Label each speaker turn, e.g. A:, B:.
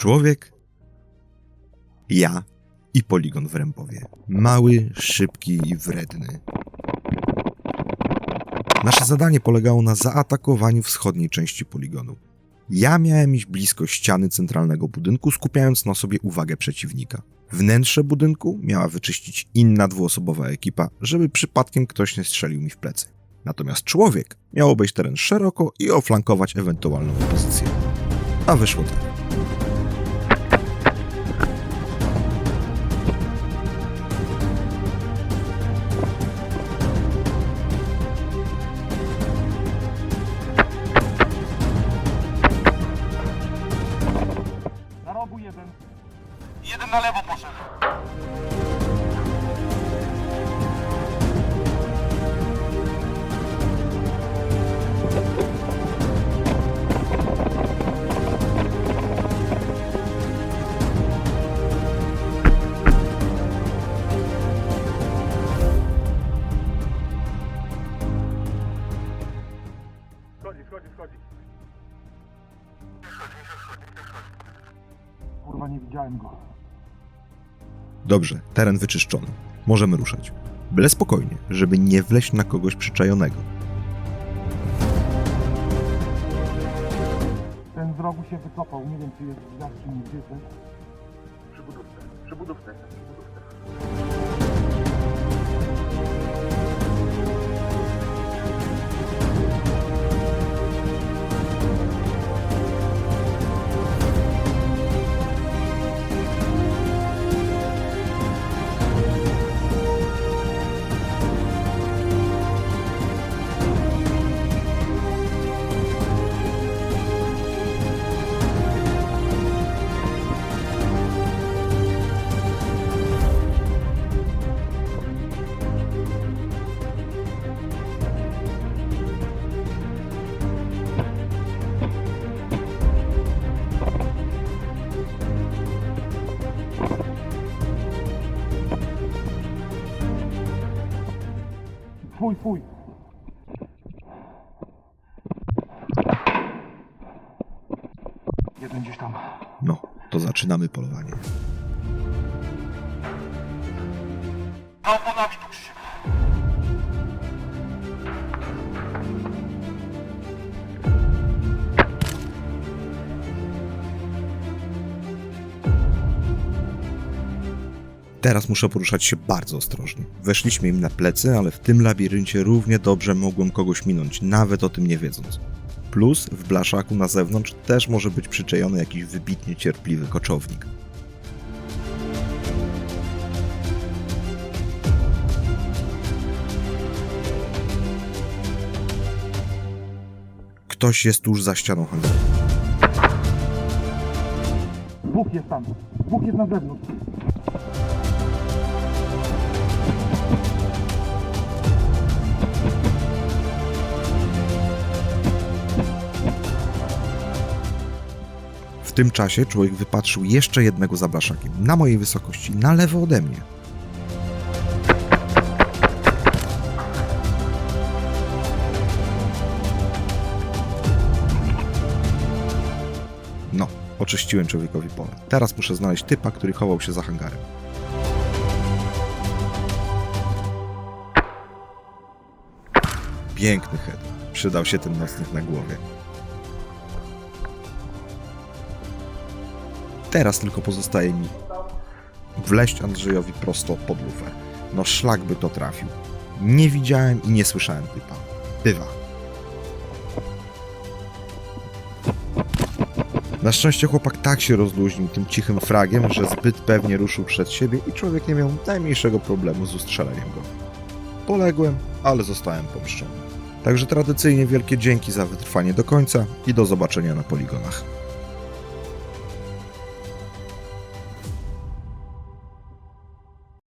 A: Człowiek, ja i poligon w Rębowie. Mały, szybki i wredny. Nasze zadanie polegało na zaatakowaniu wschodniej części poligonu. Ja miałem iść blisko ściany centralnego budynku, skupiając na sobie uwagę przeciwnika. Wnętrze budynku miała wyczyścić inna dwuosobowa ekipa, żeby przypadkiem ktoś nie strzelił mi w plecy. Natomiast człowiek miał obejść teren szeroko i oflankować ewentualną pozycję. A wyszło tak.
B: Jeden na lewo poszedł. Schodzi, schodzi, schodzi. Kurwa, nie widziałem go.
A: Dobrze, teren wyczyszczony. Możemy ruszać. Byle spokojnie, żeby nie wleźć na kogoś przyczajonego.
B: Ten rogu się wykopał. Nie wiem, czy jest w nie. Gdzie budówce. Przy budówce. Fuj, fuj. Jeden gdzieś tam.
A: No, to zaczynamy polowanie.
B: Na oponami tu
A: Teraz muszę poruszać się bardzo ostrożnie. Weszliśmy im na plecy, ale w tym labiryncie równie dobrze mogłem kogoś minąć, nawet o tym nie wiedząc. Plus w blaszaku na zewnątrz też może być przyczajony jakiś wybitnie cierpliwy koczownik. Ktoś jest tuż za ścianą hangaru.
B: Dwóch jest tam. Dwóch jest na zewnątrz.
A: W tym czasie człowiek wypatrzył jeszcze jednego za blaszakiem, na mojej wysokości, na lewo ode mnie. No, oczyściłem człowiekowi pole. Teraz muszę znaleźć typa, który chował się za hangarem. Piękny head. Przydał się ten nocnik na głowie. Teraz tylko pozostaje mi wleść Andrzejowi prosto pod lufę. No szlak by to trafił. Nie widziałem i nie słyszałem typa. Bywa. Na szczęście chłopak tak się rozluźnił tym cichym fragiem, że zbyt pewnie ruszył przed siebie i człowiek nie miał najmniejszego problemu z ustrzeleniem go. Poległem, ale zostałem pomszczony. Także tradycyjnie wielkie dzięki za wytrwanie do końca i do zobaczenia na poligonach.